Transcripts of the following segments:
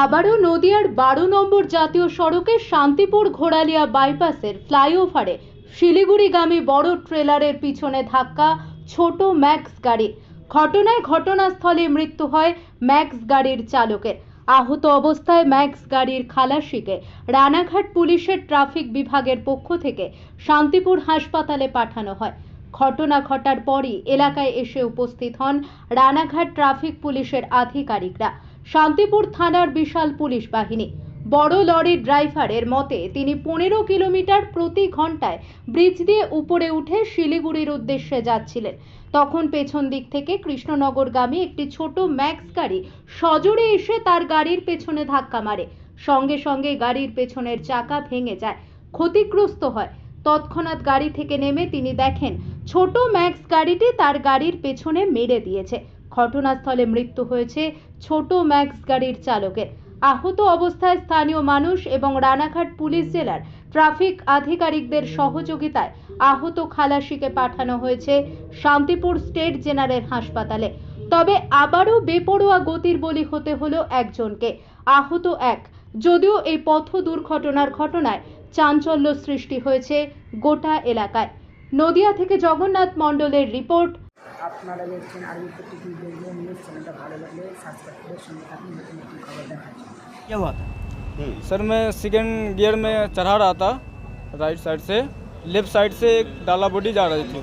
আবারও নদিয়ার বারো নম্বর জাতীয় সড়কে শান্তিপুর ঘোড়ালিয়া বাইপাসের ফ্লাইওভারে শিলিগুড়িগামী বড় ট্রেলারের পিছনে ধাক্কা, ছোট ম্যাক্স গাড়ি। ঘটনায় ঘটনাস্থলে মৃত্যু হয় ম্যাক্স গাড়ির চালকের। আহত অবস্থায় ম্যাক্স গাড়ির খালাসিকে রানাঘাট পুলিশের ট্রাফিক বিভাগের পক্ষ থেকে শান্তিপুর হাসপাতালে পাঠানো হয়। ঘটনা ঘটার পরই এলাকায় এসে উপস্থিত হন রানাঘাট ট্রাফিক পুলিশের আধিকারিকরা। শান্তিপুর থানার বিশাল পুলিশ বাহিনী। বড় লরির ড্রাইভারের মতে, তিনি পনেরো কিলোমিটার প্রতি ঘন্টায় ব্রিজ দিয়ে উপরে উঠে শিলিগুড়ির উদ্দেশ্যে যাচ্ছিলেন। তখন পেছন দিক থেকে কৃষ্ণনগরগামী একটি ছোট ম্যাক্স গাড়ি সজোরে এসে তার গাড়ির পেছনে ধাক্কা মারে। সঙ্গে সঙ্গে গাড়ির পেছনের চাকা ভেঙে যায়, ক্ষতিগ্রস্ত হয়। তৎক্ষণাৎ গাড়ি থেকে নেমে তিনি দেখেন, ছোট ম্যাক্স গাড়িটি তার গাড়ির পেছনে মেরে দিয়েছে। ঘটনাস্থলে মৃত্যু হয়েছে ছোট ম্যাক্স গাড়ির চালকের। আহত অবস্থায় স্থানীয় মানুষ এবং রানাঘাট পুলিশ জেলার ট্রাফিক আধিকারিকদের সহযোগিতায় আহত খালাসিকে পাঠানো হয়েছে শান্তিপুর স্টেট জেনারেল হাসপাতালে। তবে আবারও বেপরোয়া গতির বলি হতে হলো একজনকে। আহত এক। যদিও এই পথ দুর্ঘটনার ঘটনায় চাঞ্চল্য সৃষ্টি হয়েছে গোটা এলাকায়। নদিয়া থেকে জগন্নাথ মণ্ডলের রিপোর্ট আপনারা দেখছেন আরবি টিভি দেখবেন নিউজ চ্যানেলটা ভালো লাগলে সাবস্ক্রাইব করে সঙ্গে থাকুন নতুন নতুন খবর দেখার জন্য क्या हुआ था सर मैं सेकेंड गियर में चढ़ा रहा था राइट साइड से लेफ्ट साइड से एक डाला बॉडी जा रही थी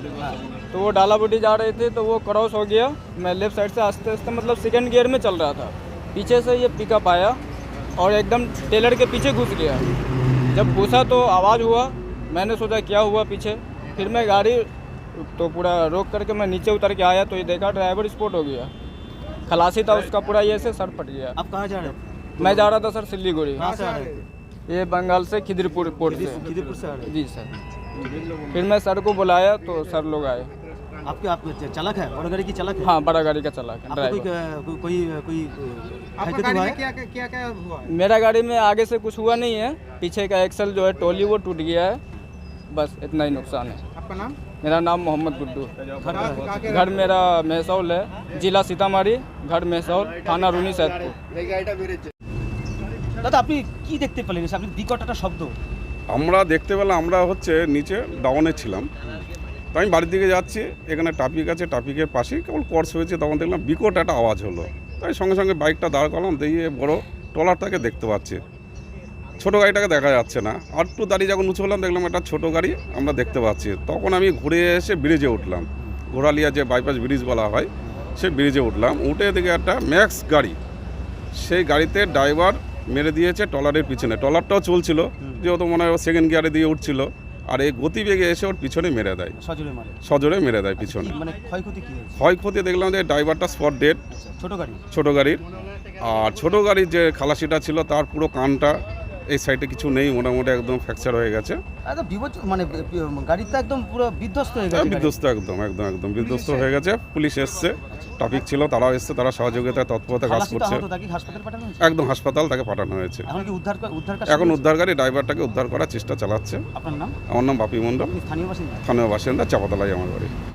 तो वो डाला बॉडी जा रही थी तो वो क्रॉस हो गया मैं लेफ्ट साइड से आस्ते आस्ते मतलब सेकेंड गियर में चल रहा था पीछे से ये पिकअप आया और एकदम टेलर के पीछे घुस गया जब घुसा तो आवाज़ हुआ मैंने सोचा क्या हुआ पीछे फिर मैं गाड़ी तो पूरा रोक करके मैं नीचे उतर के आया तो ये देखा ड्राइवर स्पॉट हो गया। खलासी था उसका पूरा ये से सर फट गया। आप कहाँ जा रहे थे मैं जा रहा था सर सिल्लीगुड़ी। कहाँ से आ रहे थे ये बंगाल से खिदिरपुर पोर्ट से। खिदीपुर से आ रहे जी सर। फिर मैं सर को बुलाया तो सर लोग आए। आपके आप चालक है? और गाड़ी की चालक है? हाँ बड़ा गाड़ी का चला आपको कोई कोई कोई कोई आपका गाड़ी में क्या क्या क्या हुआ है? मेरा गाड़ी में आगे से कुछ हुआ नहीं है। पीछे का एक्सल जो है टोली वो टूट गया है। बस इतना ही नुकसान है। आपका नाम? मेरा नाम मोहम्मद गुड्डू घर कहाँ- पर कहाँ के घर मेरा महसौल है जिला सीतामढ़ी घर महसौल थाना रूनी सैदपुर দাদা আপনি কি দেখতে পেলেন এসে? আপনি বিকট একটা শব্দ আমরা দেখতে পেলাম আমরা হচ্ছে নিচে ডাউনে ছিলাম তো আমি বাড়ির দিকে যাচ্ছি এখানে ট্রাফিক আছে ট্রাফিকের পাশেই কেবল কোর্স হয়েছে তখন দেখলাম বিকট একটা আওয়াজ হলো তাই সঙ্গে সঙ্গে বাইকটা দাঁড় করলাম দিয়ে বড় ট্রলারটাকে দেখতে পাচ্ছি ছোটো গাড়িটাকে দেখা যাচ্ছে না। আর একটু দাঁড়িয়ে যখন উঁচু হলাম দেখলাম একটা ছোটো গাড়ি আমরা দেখতে পাচ্ছি। তখন আমি ঘুরে এসে ব্রিজে উঠলাম। ঘোড়ালিয়া যে বাইপাস ব্রিজ বলা হয় সে ব্রিজে উঠলাম। উঠে দেখে একটা ম্যাক্স গাড়ি। সেই গাড়িতে ড্রাইভার মেরে দিয়েছে ট্রলারের পিছনে। ট্রলারটাও চলছিল যেহেতু মনে হয় সেকেন্ড গিয়ারে দিয়ে উঠছিল। আর এই গতিবেগে এসে ওর পিছনে মেরে দেয়। সজোরে মেরে। দেয় পিছনে। মানে ক্ষয়ক্ষতি দেখলাম যে ড্রাইভারটা স্পট ডেট ছোট গাড়ি? ছোট গাড়ির। আর ছোট গাড়ির যে খালাসিটা ছিল তার পুরো কানটা এই সাইডে কিছু নেই মোটামুটি একদম ফ্র্যাকচার হয়ে গেছে। একদম বিপদ মানে গাড়িটা একদম পুরো বিধ্বস্ত হয়ে গেছে বিধ্বস্ত একদম একদম একদম বিধ্বস্ত হয়ে গেছে পুলিশ এসছে ট্রাফিক ছিল তারাও এসছে তারা সহযোগিতায় তৎপরতা কাজ করছে। একদম হাসপাতাল তাকে পাঠানো হয়েছে। এখন? উদ্ধারকারী ড্রাইভারটাকে উদ্ধার করার চেষ্টা চালাচ্ছে। আপনার নাম? আমার নাম বাপি মণ্ডল। আপনি স্থানীয় বাসিন্দা? স্থানীয় বাসিন্দা চাপাতলাই আমার বাড়ি।